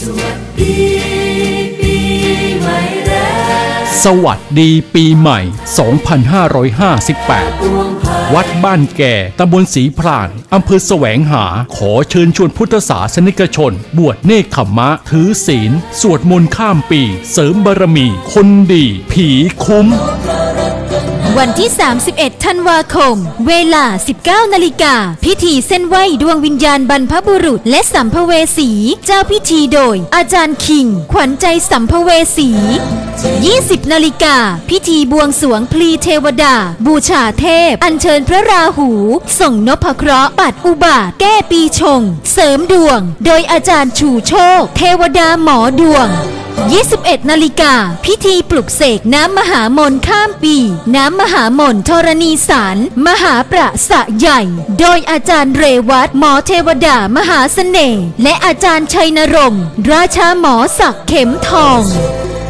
สวัสดีปีใหม่แล้วสวัสดีปีใหม่ 2558 วัดบ้านแก่ตำบลศรีพรานอำเภอแสวงหา ขอเชิญชวนพุทธศาสนิกชน บวชเนคขมมะ ถือศีล สวดมนต์ข้ามปี เสริมบารมี คนดี ผีคุ้ม วันที่ 31 ธันวาคม เวลา 19 นาฬิกา พิธีเส้นไหวดวงวิญญาณบรรพบุรุษ และสัมภเวสี เจ้าพิธีโดย อาจารย์คิง ขวัญใจสัมภเวสี 20 นาฬิกา พิธีบวงสรวงพลีเทวดา บูชาเทพ อัญเชิญพระราหู ส่งนพเคราะห์ปัดอุบาท แก้ปีชง เสริมดวง โดยอาจารย์ชูโชค เทวดาหมอดวง 21 นาฬิกา พิธีปลุกเสกน้ำมหามนข้ามปี น้ำมหามนธรณีสาร มหาประสะใหญ่ โดยอาจารย์เรวัตหมอเทวดามหาเสน่ห์และอาจารย์ชัยนรงค์ราชาหมอศักเข็มทอง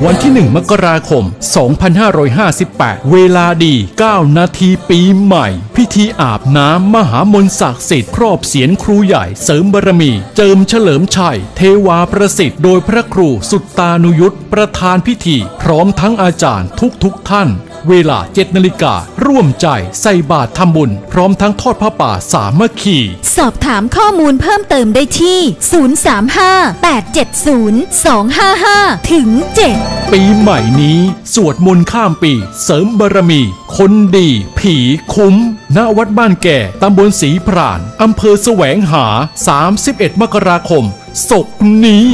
วันที่ 1 มกราคม 2558 เวลาดี 9 นาทีปีใหม่ พิธีอาบน้ำมหามนต์ศักดิ์สิทธิ์ครอบเสียนครูใหญ่เสริมบารมี เจิมเฉลิมชัย เทวาประสิทธิ์โดยพระครูสุตตานุยุทธประธานพิธี พร้อมทั้งอาจารย์ทุกทุกท่าน เวลา 7 นาฬิกา ร่วมใจใส่บาตรทำบุญ พร้อมทั้งทอดผ้าป่าสามัคคี สอบถามข้อมูลเพิ่มเติมได้ที่ 035-870-255 ถึง 7 ปีใหม่นี้ สวดมนต์ข้ามปี เสริมบารมี คนดี ผีคุ้ม ณ วัดบ้านแก่ ตำบลศรีพราน อำเภอแสวงหา 31 มกราคมศกนี้